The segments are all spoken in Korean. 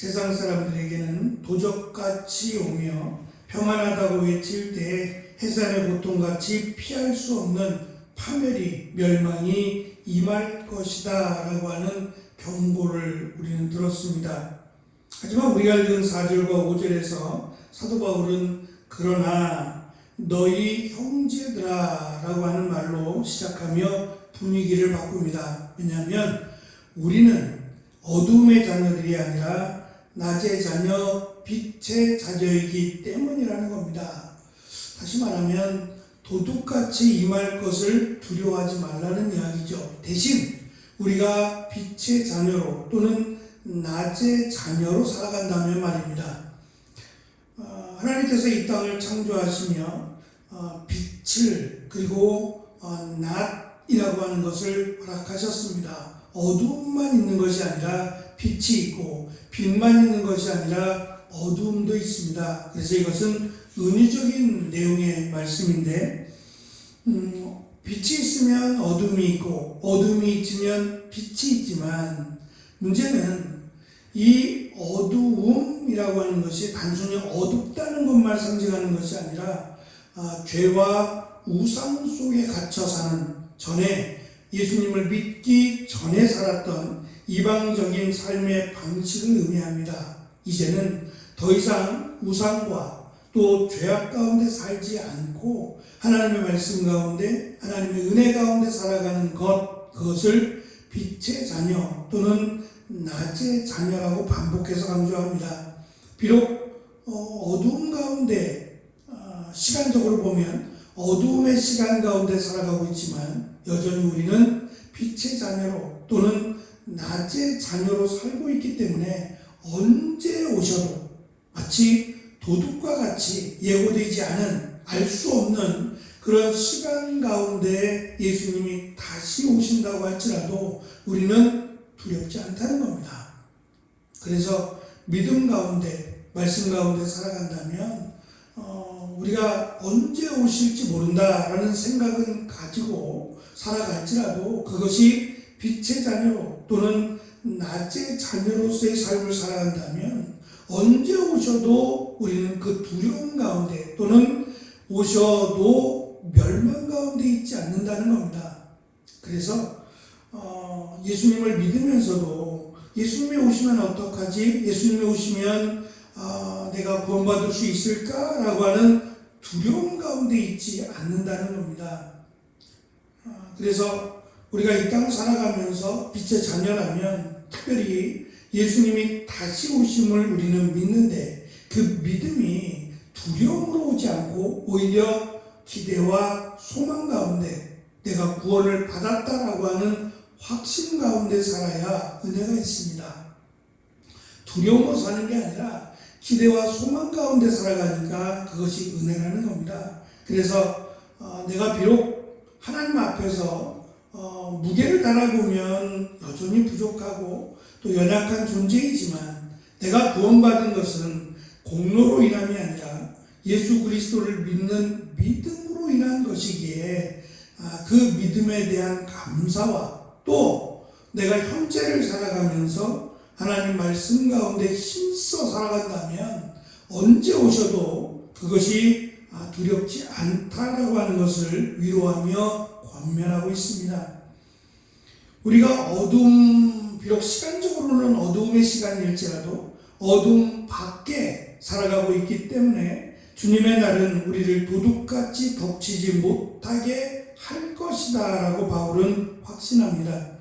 세상 사람들에게는 도적같이 오며 평안하다고 외칠 때 해산의 고통같이 피할 수 없는 파멸이 멸망이 임할 것이다 라고 하는 경고를 우리는 들었습니다. 하지만 우리가 읽은 4절과 5절에서 사도 바울은 그러나 너희 형제들아 라고 하는 말로 시작하며 분위기를 바꿉니다. 왜냐하면 우리는 어둠의 자녀들이 아니라 낮의 자녀, 빛의 자녀이기 때문이라는 겁니다. 다시 말하면 도둑같이 임할 것을 두려워하지 말라는 이야기죠. 대신 우리가 빛의 자녀로 또는 낮의 자녀로 살아간다면 말입니다. 어, 하나님께서 이 땅을 창조하시며 어, 빛을 그리고 어, 낮이라고 하는 것을 허락하셨습니다. 어두움만 있는 것이 아니라 빛이 있고 빛만 있는 것이 아니라 어두움도 있습니다. 그래서 이것은 은유적인 내용의 말씀인데 음, 빛이 있으면 어둠이 있고 어둠이 있으면 빛이 있지만 문제는 이 어두움이라고 하는 것이 단순히 어둡다는 것만 상징하는 것이 아니라 아, 죄와 우상 속에 갇혀 사는 전에 예수님을 믿기 전에 살았던 이방적인 삶의 방식을 의미합니다. 이제는 더 이상 우상과 또 죄악 가운데 살지 않고 하나님의 말씀 가운데 하나님의 은혜 가운데 살아가는 것 그것을 빛의 자녀 또는 낮의 자녀라고 반복해서 강조합니다. 비록 어, 두움 가운데 어, 시간적으로 보면 어두움의 시간 가운데 살아가고 있지만 여전히 우리는 빛의 자녀로 또는 낮의 자녀로 살고 있기 때문에 언제 오셔도 마치 도둑과 같이 예고되지 않은 알 수 없는 그런 시간 가운데 예수님이 다시 오신다고 할지라도 우리는 두렵지 않다는 겁니다. 그래서 믿음 가운데 말씀 가운데 살아간다면 어, 우리가 언제 오실지 모른다라는 생각은 가지고 살아갈지라도 그것이 빛의 자녀로 또는 낮의 자녀로서의 삶을 살아간다면 언제 오셔도 우리는 그 두려움 가운데 또는 오셔도 멸망 가운데 있지 않는다는 겁니다. 그래서 어, 예수님을 믿으면서도 예수님이 오시면 어떡하지? 예수님이 오시면 어, 내가 구원받을 수 있을까라고 하는 두려움 가운데 있지 않는다는 겁니다. 어, 그래서 우리가 이 땅을 살아가면서 빛의 자녀라면 특별히 예수님이 다시 오심을 우리는 믿는데 그 믿음이 두려움으로 오지 않고 오히려 기대와 소망 가운데 내가 구원을 받았다라고 하는 확신 가운데 살아야 은혜가 있습니다. 두려움으로 사는 게 아니라 기대와 소망 가운데 살아가니까 그것이 은혜라는 겁니다. 그래서 어, 내가 비록 하나님 앞에서 어, 무게를 달아보면 여전히 부족하고 또 연약한 존재이지만 내가 구원받은 것은 공로로 인함이 아니라 예수 그리스도를 믿는 믿음으로 인한 것이기에 아, 그 믿음에 대한 감사와 또 내가 현재를 살아가면서 하나님 말씀 가운데 힘써 살아간다면 언제 오셔도 그것이 아, 두렵지 않다라고 하는 것을 위로하며 권면하고 있습니다. 우리가 어둠, 비록 시간적으로는 어두움의 시간일지라도 어둠 밖에 살아가고 있기 때문에 주님의 날은 우리를 도둑같이 덮치지 못하게 할 것이다 라고 바울은 확신합니다.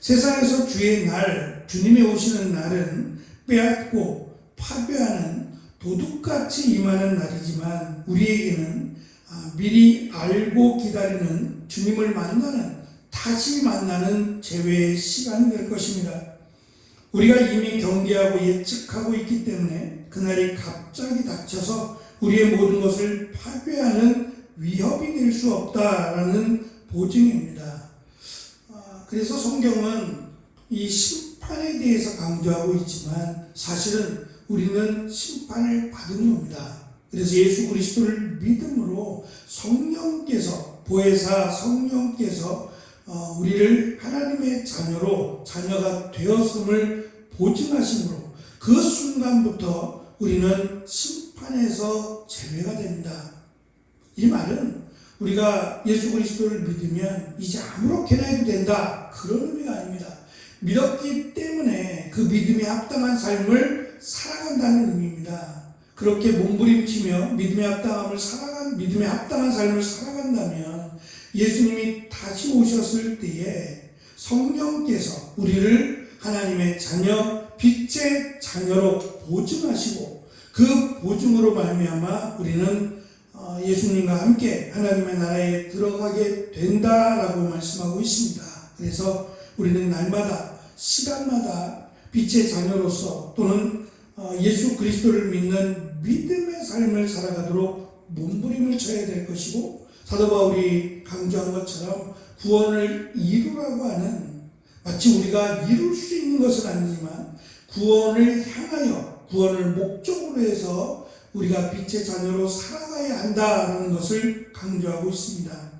세상에서 주의 날, 주님이 오시는 날은 빼앗고 파괴하는 도둑같이 임하는 날이지만 우리에게는 아, 미리 알고 기다리는 주님을 만나는 다시 만나는 재회의 시간이 될 것입니다. 우리가 이미 경계하고 예측하고 있기 때문에 그날이 갑자기 닥쳐서 우리의 모든 것을 파괴하는 위협이 될 수 없다라는 보증입니다. 아, 그래서 성경은 이 심판에 대해서 강조하고 있지만 사실은 우리는 심판을 받은 겁니다. 그래서 예수 그리스도를 믿음으로 성령께서 보혜사 성령께서 어, 우리를 하나님의 자녀로 자녀가 되었음을 보증하심으로 그 순간부터 우리는 심판에서 제외가 됩니다. 이 말은 우리가 예수 그리스도를 믿으면 이제 아무렇게나 해도 된다. 그런 의미가 아닙니다. 믿었기 때문에 그 믿음에 합당한 삶을 살아간다는 의미입니다. 그렇게 몸부림치며 믿음에 합당함을 살아간 믿음에 합당한 삶을 살아간다면 예수님이 다시 오셨을 때에 성령께서 우리를 하나님의 자녀 빛의 자녀로 보증하시고 그 보증으로 말미암아 우리는 어, 예수님과 함께 하나님의 나라에 들어가게 된다라고 말씀하고 있습니다. 그래서 우리는 날마다 시간마다 빛의 자녀로서 또는 어, 예수 그리스도를 믿는 믿음의 삶을 살아가도록 몸부림을 쳐야 될 것이고 사도 바울이 강조한 것처럼 구원을 이루라고 하는 마치 우리가 이룰 수 있는 것은 아니지만 구원을 향하여 구원을 목적으로 해서 우리가 빛의 자녀로 살아가야 한다라는 것을 강조하고 있습니다.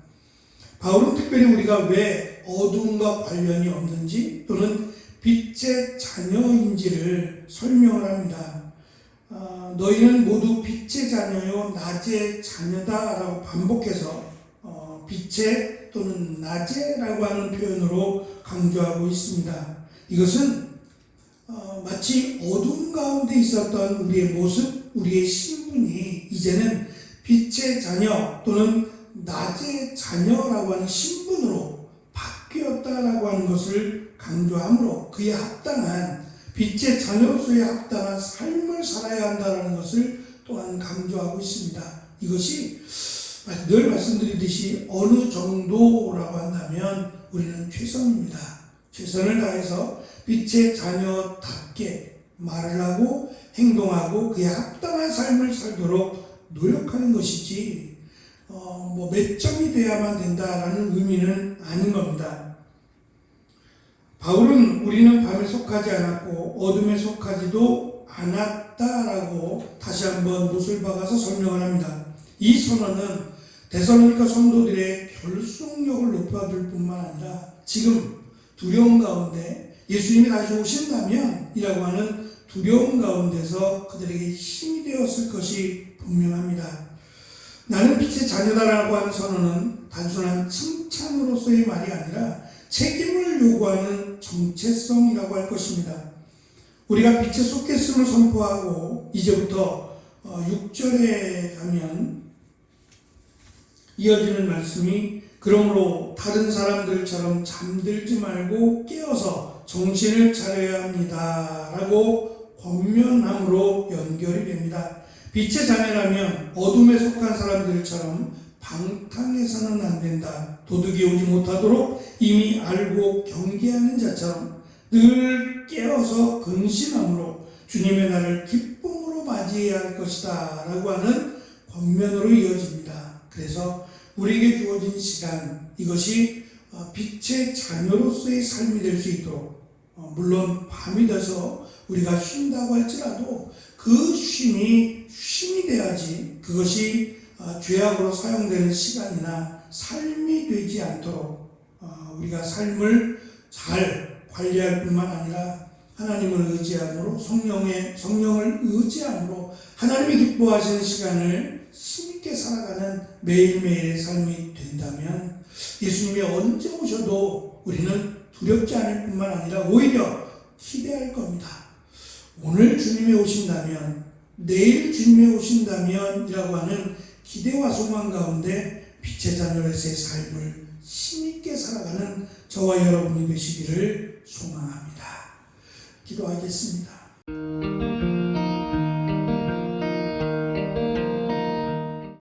바울은 특별히 우리가 왜 어둠과 관련이 없는지 또는 빛의 자녀인지를 설명을 합니다. 아, 너희는 모두 빛의 자녀요 낮의 자녀다라고 반복해서 어, 빛의 또는 낮에라고 하는 표현으로 강조하고 있습니다. 이것은 어, 마치 어둠 가운데 있었던 우리의 모습, 우리의 신분이 이제는 빛의 자녀 또는 낮의 자녀라고 하는 신분으로 바뀌었다라고 하는 것을 강조하므로 그에 합당한 빛의 자녀로서의 합당한 삶을 살아야 한다는 것을 또한 강조하고 있습니다. 이것이 늘 말씀드리듯이 어느 정도라고 한다면 우리는 최선입니다. 최선을 다해서 빛의 자녀답게 말을 하고 행동하고 그에 합당한 삶을 살도록 노력하는 것이지 어, 뭐 몇 점이 돼야만 된다라는 의미는 아닌 겁니다. 바울은 우리는 밤에 속하지 않았고 어둠에 속하지도 않았다라고 다시 한번 못을 박아서 설명을 합니다. 이 선언은 데살로니가 성도들의 결속력을 높여줄 뿐만 아니라 지금 두려움 가운데 예수님이 다시 오신다면 이라고 하는 두려움 가운데서 그들에게 힘이 되었을 것이 분명합니다. 나는 빛의 자녀다라고 하는 선언은 단순한 칭찬으로서의 말이 아니라 책임을 요구하는 정체성이라고 할 것입니다. 우리가 빛에 속했음을 선포하고 이제부터 6절에 가면 이어지는 말씀이 그러므로 다른 사람들처럼 잠들지 말고 깨어서 정신을 차려야 합니다. 라고 권면함으로 연결이 됩니다. 빛의 자녀라면 어둠에 속한 사람들처럼 방탕해서는 안 된다. 도둑이 오지 못하도록 이미 알고 경계하는 자처럼 늘 깨어서 근신함으로 주님의 날을 기쁨으로 맞이해야 할 것이다. 라고 하는 권면으로 이어집니다. 그래서 우리에게 주어진 시간, 이것이 어, 빛의 자녀로서의 삶이 될 수 있도록, 어, 물론 밤이 돼서 우리가 쉰다고 할지라도 그 쉼이 쉼이 돼야지 그것이 어, 죄악으로 사용되는 시간이나 삶이 되지 않도록 우리가 삶을 잘 관리할 뿐만 아니라 하나님을 의지함으로 성령의 성령을 의지함으로 하나님이 기뻐하시는 시간을 힘있게 살아가는 매일매일의 삶이 된다면 예수님이 언제 오셔도 우리는 두렵지 않을 뿐만 아니라 오히려 기대할 겁니다. 오늘 주님이 오신다면 내일 주님이 오신다면 이라고 하는 기대와 소망 가운데 빛의 자녀로서의 삶을 힘있게 살아가는 저와 여러분이 되시기를 소망합니다. 기도하겠습니다.